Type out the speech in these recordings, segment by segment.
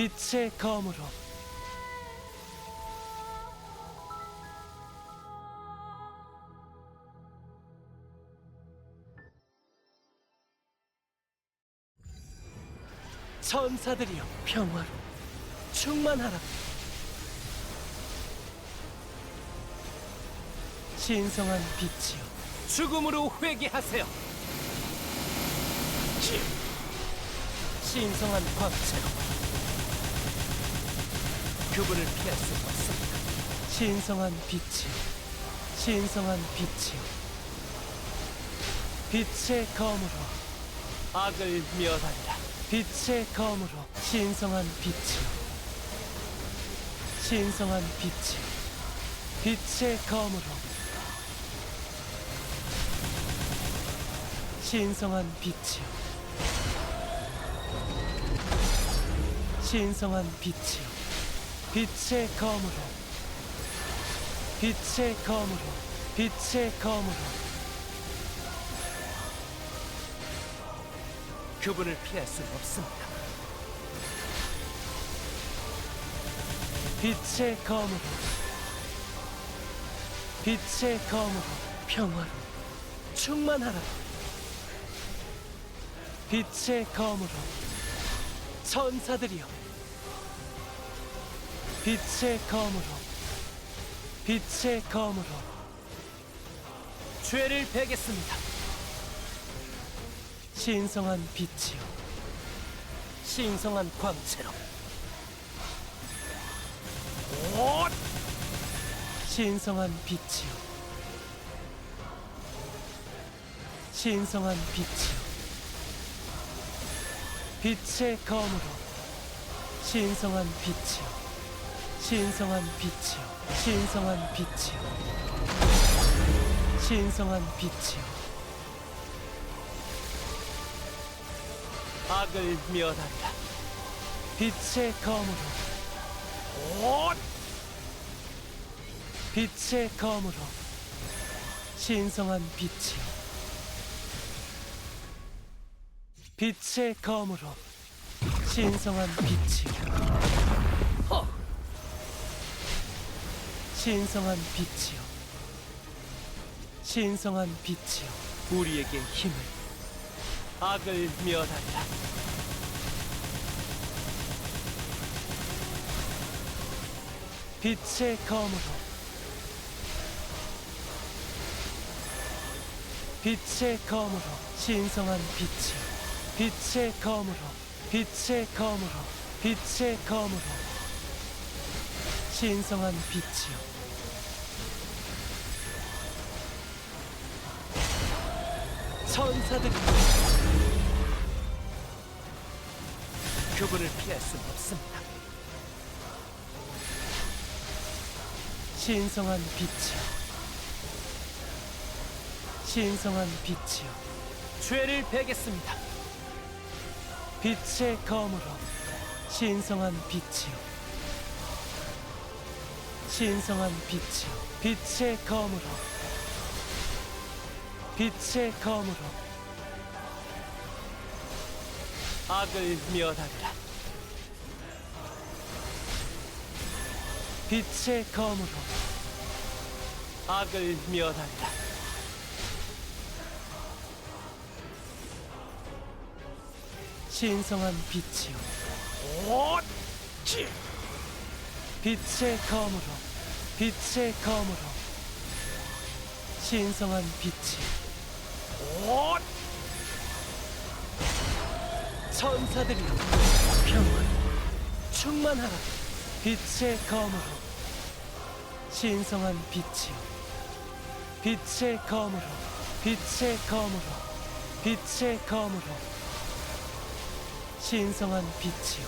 빛의 검으로. 천사들이여 평화로 충만하라. 신성한 빛이여 죽음으로 회개하세요. 신성한 광채로 그분을 피할 수 없습니다. 신성한 빛이여 신성한 빛이여 빛의 검으로 악을 멸한다. 빛의 검으로 신성한 빛이여 신성한 빛이여 빛의 검으로. 신성한 빛이여 신성한 빛이여 빛의 검으로 빛의 검으로 빛의 검으로 그분을 피할 수는 없습니다. 빛의 검으로 빛의 검으로 평화로 충만하라 빛의 검으로 천사들이여 빛의 검으로 빛의 검으로. 죄를 베겠습니다. 신성한 빛이요. 신성한 광채로. 온! 신성한 빛이요. 신성한 빛이요. 빛의 검으로 신성한 빛이요 신성한 빛이요 신성한 빛이요 신성한 빛이요 악을 멸한다. 빛의 검으로. 온! 빛의 검으로. 신성한 빛이요 빛의 검으로. 신성한 빛이요 신성한 빛이요 신성한 빛이요 우리에게 힘을. 악을 멸한다. 빛의 검으로. 빛의 검으로 신성한 빛이요 빛의 검으로 빛의 검으로 빛의 검으로. 신성한 빛이요 천사들이 그분을 피할 수는 없습니다. 신성한 빛이요 신성한 빛이요 죄를 베겠습니다. 빛의 검으로 신성한 빛이요 신성한 빛이요 빛의 검으로 빛의 검으로 악을 멸하리라 빛의 검으로 악을 멸하리라 신성한 빛이요 온! 빛의 검으로 빛의 검으로 신성한 빛이 온! 천사들이여 평화 충만하라. 빛의 검으로. 신성한 빛이요 빛의 검으로 빛의 검으로 빛의 검으로. 신성한 빛이요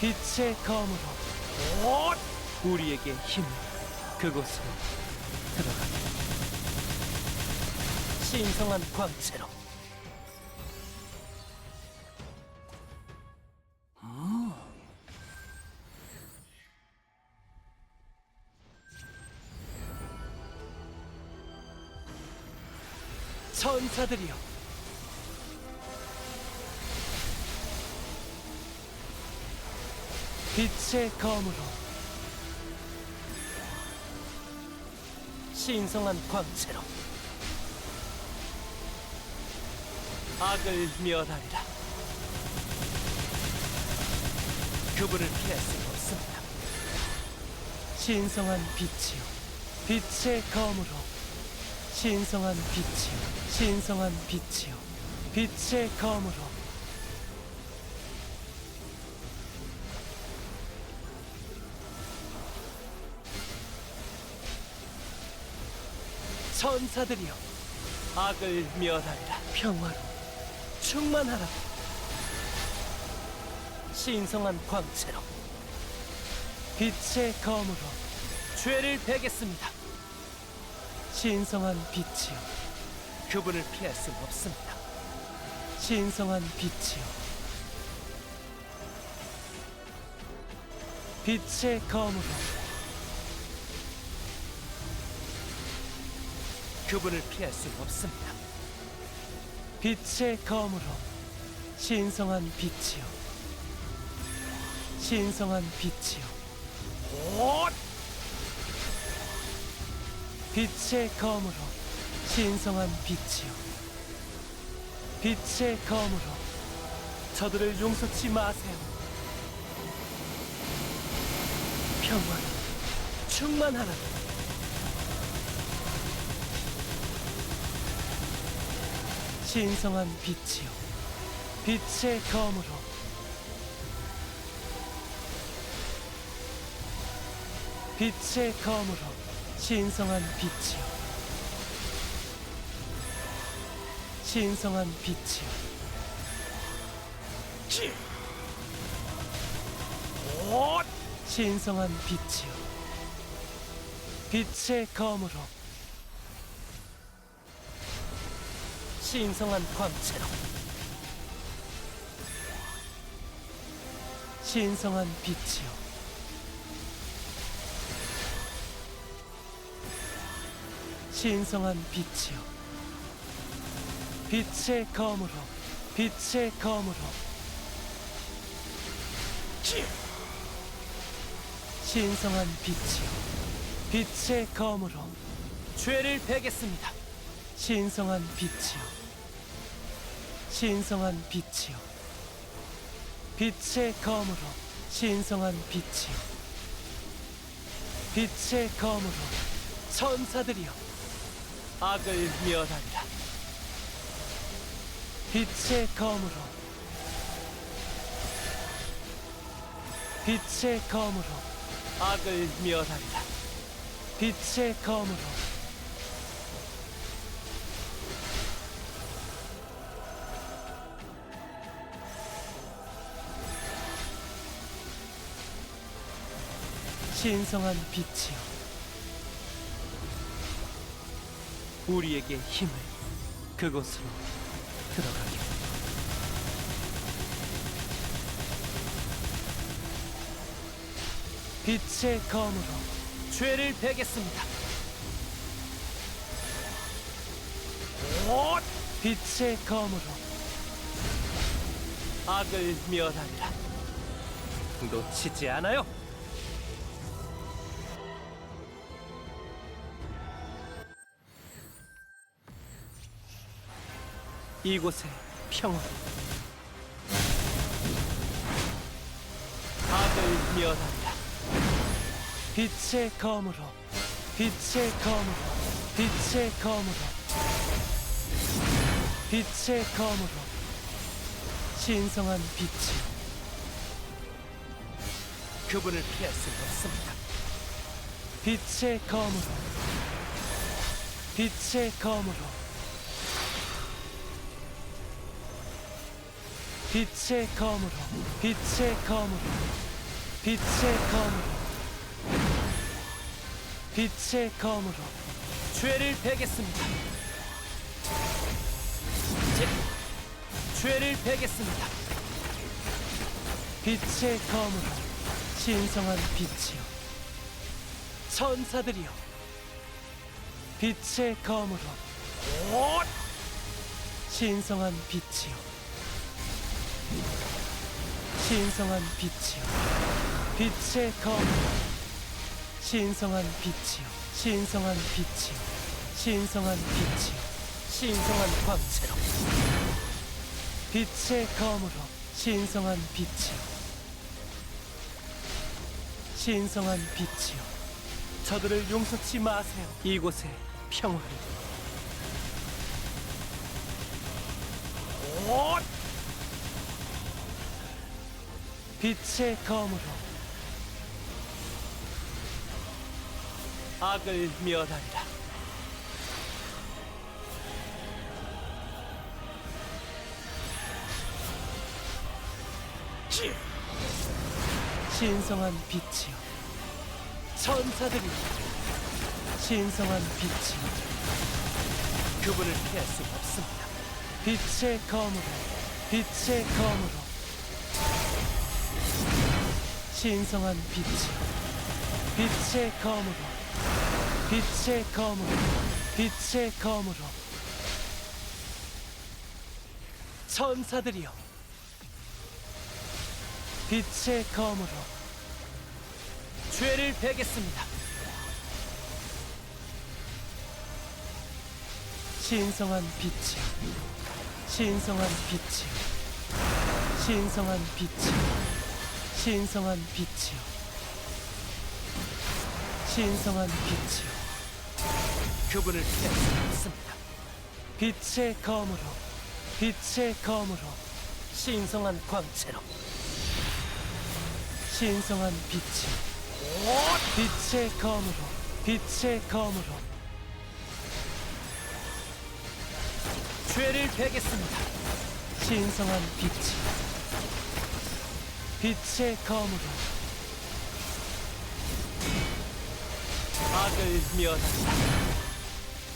빛의 검으로. 온! 우리에게 힘을 그곳으로 들어가게 신성한 광채로. 천사들이여. 빛의 검으로. 신성한 광채로 악을 멸하리라. 그분을 피할 수 없습니다. 신성한 빛이요. 빛의 검으로. 신성한 빛이요. 신성한 빛이요. 빛의 검으로. 천사들이여 악을 멸하리라. 평화로 충만하라. 신성한 광채로 빛의 검으로 죄를 베겠습니다. 신성한 빛이요 그분을 피할 수 없습니다. 신성한 빛이요 빛의 검으로 그분을 피할 수 없습니다. 빛의 검으로 신성한 빛이요. 신성한 빛이요. 곧! 빛의 검으로 신성한 빛이요. 빛의 검으로 저들을 용서치 마세요. 평화 충만하라. 신성한 빛이요. 빛의 검으로. 빛의 검으로 신성한 빛이요. 신성한 빛이요. 곧! 신성한 빛이요. 빛의 검으로 신성한 광채로. 신성한 빛이요. 신성한 빛이요. 빛의 검으로 빛의 검으로. 신성한 빛이요. 빛의 검으로. 죄를 베겠습니다. 신성한 빛이요 신성한 빛이요. 빛의 검으로 신성한 빛이요. 빛의 검으로 천사들이여 악을 멸하리라. 빛의 검으로 빛의 검으로 악을 멸하리라. 빛의 검으로 신성한 빛이요 우리에게 힘을 그곳으로 들어가게. 빛의 검으로 죄를 베겠습니다. 곧 빛의 검으로 악을 멸하리라. 놓치지 않아요 이곳에 평화. 악을 멸한다. 빛의 검으로 빛의 검으로 빛의 검으로. 빛의 검으로. 신성한 빛이 그분을 피할 수 없습니다. 빛의 검으로 빛의 검으로 빛의 검으로 빛의 검으로 빛의 검으로 빛의 검으로 죄를 베겠습니다. 제, 죄를 베겠습니다. 빛의 검으로 신성한 빛이요 천사들이요 빛의 검으로 곧 신성한 빛이요 신성한 빛이요 빛의 검으로 신성한 빛이요 신성한 빛이요 신성한 빛이요 신성한 광채로. 빛의 검으로 신성한 빛이요 신성한 빛이요 저들을 용서치 마세요. 이곳에 평화를 빛의 검으로 악을 멸하리라. 신성한 빛이요 천사들이 신성한 빛이요 그분을 피할 수 없습니다. 빛의 검으로 빛의 검으로 신성한 빛이요 빛의 검으로 빛의 검으로 빛의 검으로 천사들이여 빛의 검으로 죄를 베겠습니다. 신성한 빛이요 신성한 빛이요 신성한 빛이요 신성한 빛이요 신성한 빛이요 그분을 피할 수 없습니다. 빛의 검으로 빛의 검으로 신성한 광채로. 신성한 빛이요 빛의 검으로 빛의 검으로. 죄를 베겠습니다. 신성한 빛이 빛의 검으로 악을 멸한다.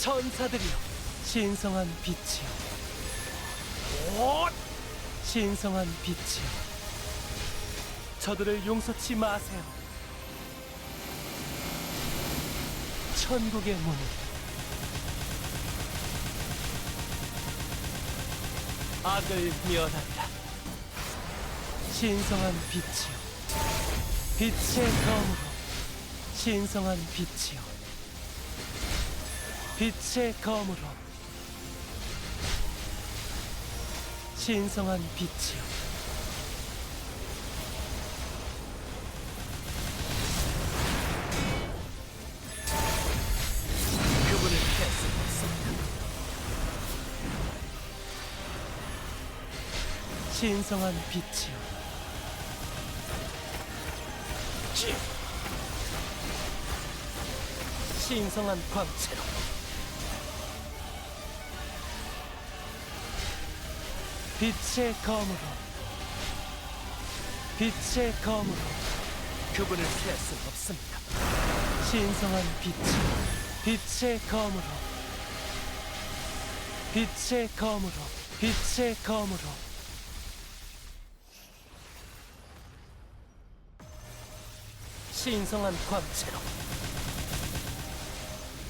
천사들이여 신성한 빛이요 신성한 빛이요 저들을 용서치 마세요. 천국의 문을 악을 멸한다. 신성한 빛이요. 빛의 검으로 신성한 빛이요. 빛의 검으로 신성한 빛이요. 그분을 피할 수 없습니다. 신성한 빛이요. 신성한 광채로. 빛의 검으로. 빛의 검으로. 그분을 피할 수 없습니다. 신성한 빛이 빛의 검으로. 빛의 검으로 빛의 검으로 신성한 광채로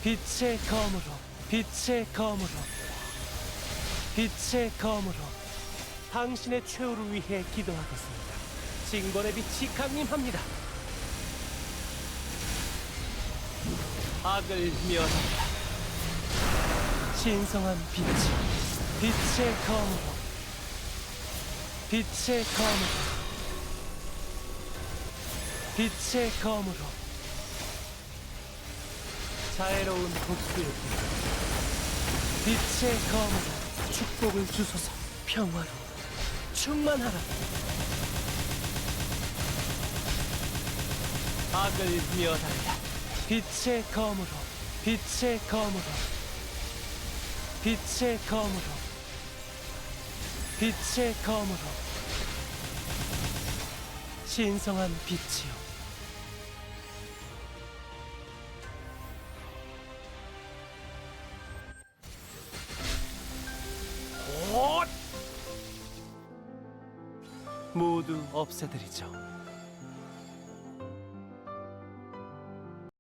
빛의 검으로 빛의 검으로 빛의 검으로 당신의 최후를 위해 기도하겠습니다. 징벌의 빛이 강림합니다. 악을 멸한다. 신성한 빛이 빛의 검으로 빛의 검으로 빛의 검으로 자애로운 복수의 빛 빛의 검으로 축복을 주소서 평화로 충만하라. 악을 멸하라. 빛의 검으로 빛의 검으로 빛의 검으로 빛의 검으로. 신성한 빛이요 모두 없애드리죠.